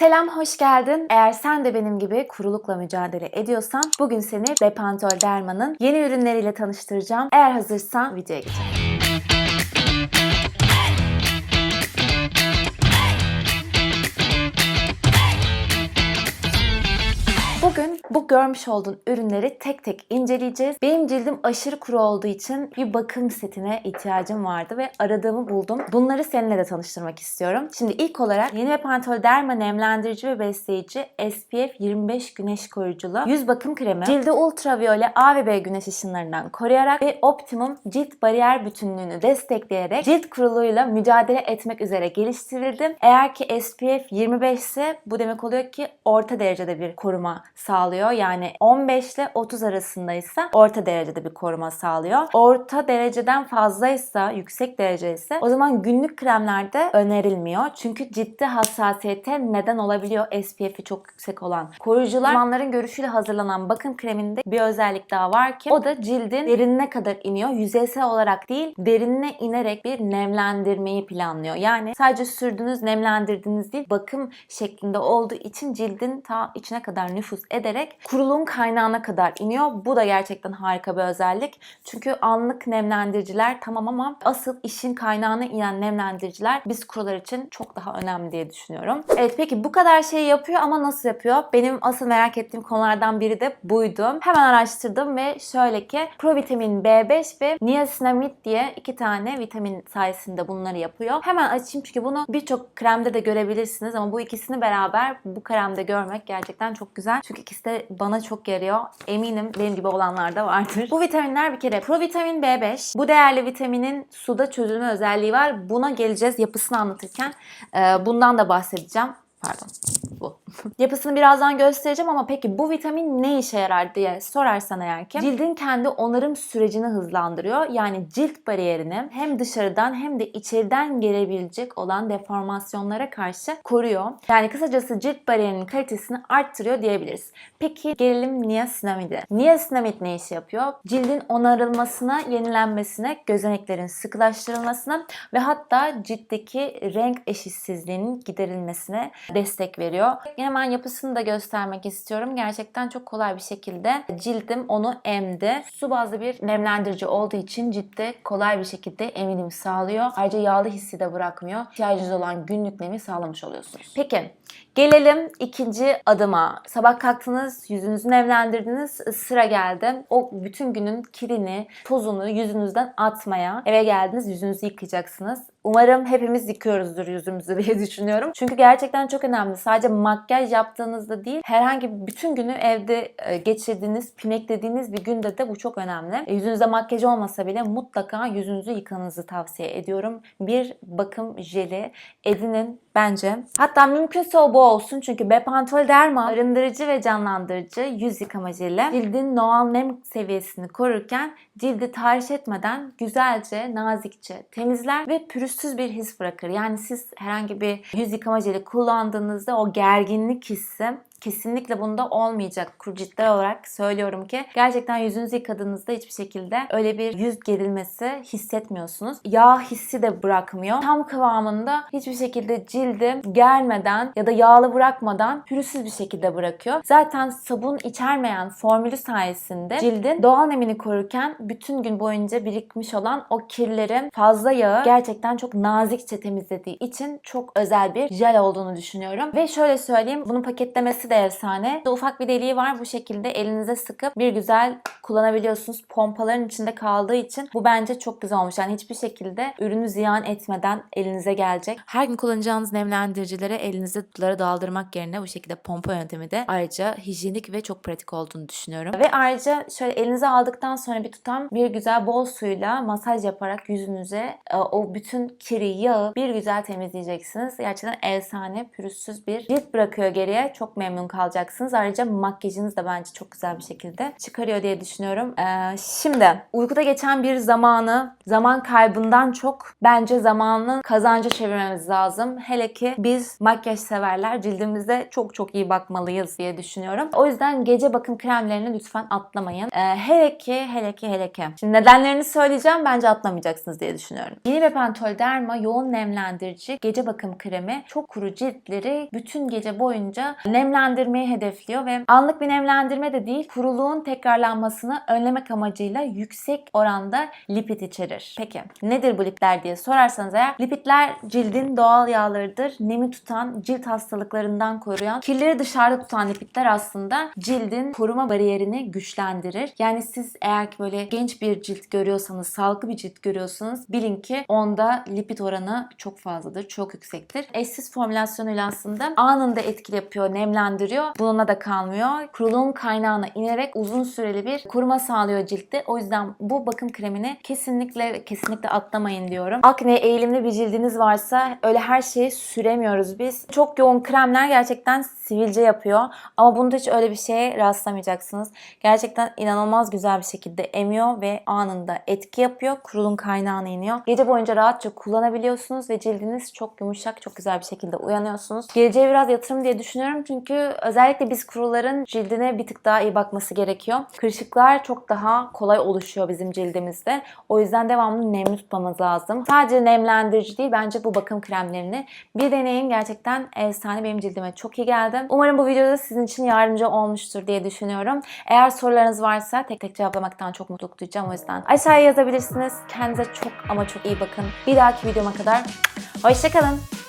Selam, hoş geldin. Eğer sen de benim gibi kurulukla mücadele ediyorsan bugün seni Bepantol Derma'nın yeni ürünleriyle tanıştıracağım. Eğer hazırsan videoya geçelim. Görmüş olduğun ürünleri tek tek inceleyeceğiz. Benim cildim aşırı kuru olduğu için bir bakım setine ihtiyacım vardı ve aradığımı buldum. Bunları seninle de tanıştırmak istiyorum. Şimdi ilk olarak yeni ve Pantol Derma nemlendirici ve besleyici SPF 25 güneş koruyuculu yüz bakım kremi. Cildi ultraviyole A ve B güneş ışınlarından koruyarak ve optimum cilt bariyer bütünlüğünü destekleyerek cilt kuruluğuyla mücadele etmek üzere geliştirildi. Eğer ki SPF 25 ise bu demek oluyor ki orta derecede bir koruma sağlıyor. Yani 15 ile 30 arasındaysa orta derecede bir koruma sağlıyor. Orta dereceden fazlaysa, yüksek derece ise o zaman günlük kremlerde önerilmiyor. Çünkü ciddi hassasiyete neden olabiliyor SPF'i çok yüksek olan koruyucular. Uzmanların görüşüyle hazırlanan bakım kreminde bir özellik daha var ki o da cildin derinine kadar iniyor. Yüzeysel olarak değil, derinine inerek bir nemlendirmeyi planlıyor. Yani sadece sürdüğünüz, nemlendirdiğiniz değil, bakım şeklinde olduğu için cildin ta içine kadar nüfuz ederek kuruluğun kaynağına kadar iniyor. Bu da gerçekten harika bir özellik. Çünkü anlık nemlendiriciler tamam ama asıl işin kaynağına inen nemlendiriciler biz kurular için çok daha önemli diye düşünüyorum. Evet peki bu kadar şey yapıyor ama nasıl yapıyor? Benim asıl merak ettiğim konulardan biri de buydu. Hemen araştırdım ve şöyle ki provitamin B5 ve niacinamide diye iki tane vitamin sayesinde bunları yapıyor. Hemen açayım çünkü bunu birçok kremde de görebilirsiniz ama bu ikisini beraber bu kremde görmek gerçekten çok güzel. Çünkü ikisi de bana çok yarıyor. Eminim benim gibi olanlar da vardır. Bu vitaminler bir kere provitamin B5. Bu değerli vitaminin suda çözülme özelliği var. Buna geleceğiz yapısını anlatırken. Ee, bundan da bahsedeceğim. Pardon bu. Yapısını birazdan göstereceğim ama peki bu vitamin ne işe yarar diye sorarsan eğer ki cildin kendi onarım sürecini hızlandırıyor. Yani cilt bariyerini hem dışarıdan hem de içeriden gelebilecek olan deformasyonlara karşı koruyor. Yani kısacası cilt bariyerinin kalitesini arttırıyor diyebiliriz. Peki gelelim niacinamide. Niacinamide ne iş yapıyor? Cildin onarılmasına, yenilenmesine, gözeneklerin sıkılaştırılmasına ve hatta ciltteki renk eşitsizliğinin giderilmesine destek veriyor. Hemen yapısını da göstermek istiyorum. Gerçekten çok kolay bir şekilde cildim onu emdi. Su bazlı bir nemlendirici olduğu için ciltte kolay bir şekilde eminim sağlıyor. Ayrıca yağlı hissi de bırakmıyor. İhtiyacınız olan günlük nemi sağlamış oluyorsunuz. Peki Gelelim ikinci adıma. Sabah kalktınız, yüzünüzü nemlendirdiniz, sıra geldi. O bütün günün kirini, tozunu yüzünüzden atmaya. Eve geldiniz, yüzünüzü yıkayacaksınız. Umarım hepimiz yıkıyoruzdur yüzümüzü diye düşünüyorum. Çünkü gerçekten çok önemli. Sadece makyaj yaptığınızda değil, herhangi bütün günü evde e, geçirdiğiniz, pineklediğiniz bir günde de bu çok önemli. E, Yüzünüzde makyaj olmasa bile mutlaka yüzünüzü yıkanızı tavsiye ediyorum. Bir bakım jeli edinin bence. Hatta mümkünse o bu olsun çünkü Bepantol Derma arındırıcı ve canlandırıcı yüz yıkama jeli cildin doğal nem seviyesini korurken cildi tahriş etmeden güzelce, nazikçe temizler ve pürüzsüz bir his bırakır. Yani siz herhangi bir yüz yıkama jeli kullandığınızda o gerginlik hissi kesinlikle bunda olmayacak. Ciltler olarak söylüyorum ki gerçekten yüzünüzü yıkadığınızda hiçbir şekilde öyle bir yüz gerilmesi hissetmiyorsunuz. Yağ hissi de bırakmıyor. Tam kıvamında hiçbir şekilde cildi germeden ya da yağlı bırakmadan pürüzsüz bir şekilde bırakıyor. Zaten sabun içermeyen formülü sayesinde cildin doğal nemini korurken bütün gün boyunca birikmiş olan o kirlerin fazla yağı gerçekten çok nazikçe temizlediği için çok özel bir jel olduğunu düşünüyorum. Ve şöyle söyleyeyim bunun paketlemesi de efsane. Ufak bir deliği var bu şekilde elinize sıkıp bir güzel kullanabiliyorsunuz. Pompaların içinde kaldığı için bu bence çok güzel olmuş. Yani hiçbir şekilde ürünü ziyan etmeden elinize gelecek. Her gün kullanacağınız nemlendiricilere elinize suları daldırmak yerine bu şekilde pompa yöntemi de ayrıca hijyenik ve çok pratik olduğunu düşünüyorum. Ve ayrıca şöyle elinize aldıktan sonra bir tutam bir güzel bol suyla masaj yaparak yüzünüze e, o bütün kiri, yağı bir güzel temizleyeceksiniz. Gerçekten efsane, pürüzsüz bir cilt bırakıyor geriye. Çok memnun memnun kalacaksınız. Ayrıca makyajınız da bence çok güzel bir şekilde çıkarıyor diye düşünüyorum. Ee, şimdi uykuda geçen bir zamanı zaman kaybından çok bence zamanı kazanca çevirmemiz lazım. Hele ki biz makyaj severler cildimize çok çok iyi bakmalıyız diye düşünüyorum. O yüzden gece bakım kremlerini lütfen atlamayın. Ee, hele ki hele ki hele ki. Şimdi nedenlerini söyleyeceğim bence atlamayacaksınız diye düşünüyorum. Yeni ve Pentol Derma yoğun nemlendirici gece bakım kremi çok kuru ciltleri bütün gece boyunca nemlendirmeyi hedefliyor ve anlık bir nemlendirme de değil kuruluğun tekrarlanmasını önlemek amacıyla yüksek oranda lipid içerir. Peki nedir bu lipidler diye sorarsanız eğer lipidler cildin doğal yağlarıdır. Nemi tutan, cilt hastalıklarından koruyan, kirleri dışarıda tutan lipidler aslında cildin koruma bariyerini güçlendirir. Yani siz eğer ki böyle genç bir cilt görüyorsanız, sağlıklı bir cilt görüyorsanız bilin ki onda lipid oranı çok fazladır, çok yüksektir. Eşsiz formülasyonuyla aslında anında etkili yapıyor, nemlendiriyor. Bununla da kalmıyor. Kuruluğun kaynağına inerek uzun süreli bir koruma sağlıyor ciltte. O yüzden bu bakım kremini kesinlikle kesinlikle atlamayın diyorum. Akne eğilimli bir cildiniz varsa öyle her şeyi süremiyoruz biz. Çok yoğun kremler gerçekten sivilce yapıyor. Ama bunda hiç öyle bir şeye rastlamayacaksınız. Gerçekten inanılmaz güzel bir şekilde emiyor ve anında etki yapıyor. Kurulun kaynağına iniyor. Gece boyunca rahatça kullanabiliyorsunuz ve cildiniz çok yumuşak, çok güzel bir şekilde uyanıyorsunuz. Geleceğe biraz yatırım diye düşünüyorum özellikle biz kuruların cildine bir tık daha iyi bakması gerekiyor. Kırışıklar çok daha kolay oluşuyor bizim cildimizde. O yüzden devamlı nemli tutmamız lazım. Sadece nemlendirici değil bence bu bakım kremlerini bir deneyin. Gerçekten efsane benim cildime çok iyi geldi. Umarım bu videoda sizin için yardımcı olmuştur diye düşünüyorum. Eğer sorularınız varsa tek tek cevaplamaktan çok mutluluk duyacağım. O yüzden aşağıya yazabilirsiniz. Kendinize çok ama çok iyi bakın. Bir dahaki videoma kadar hoşçakalın.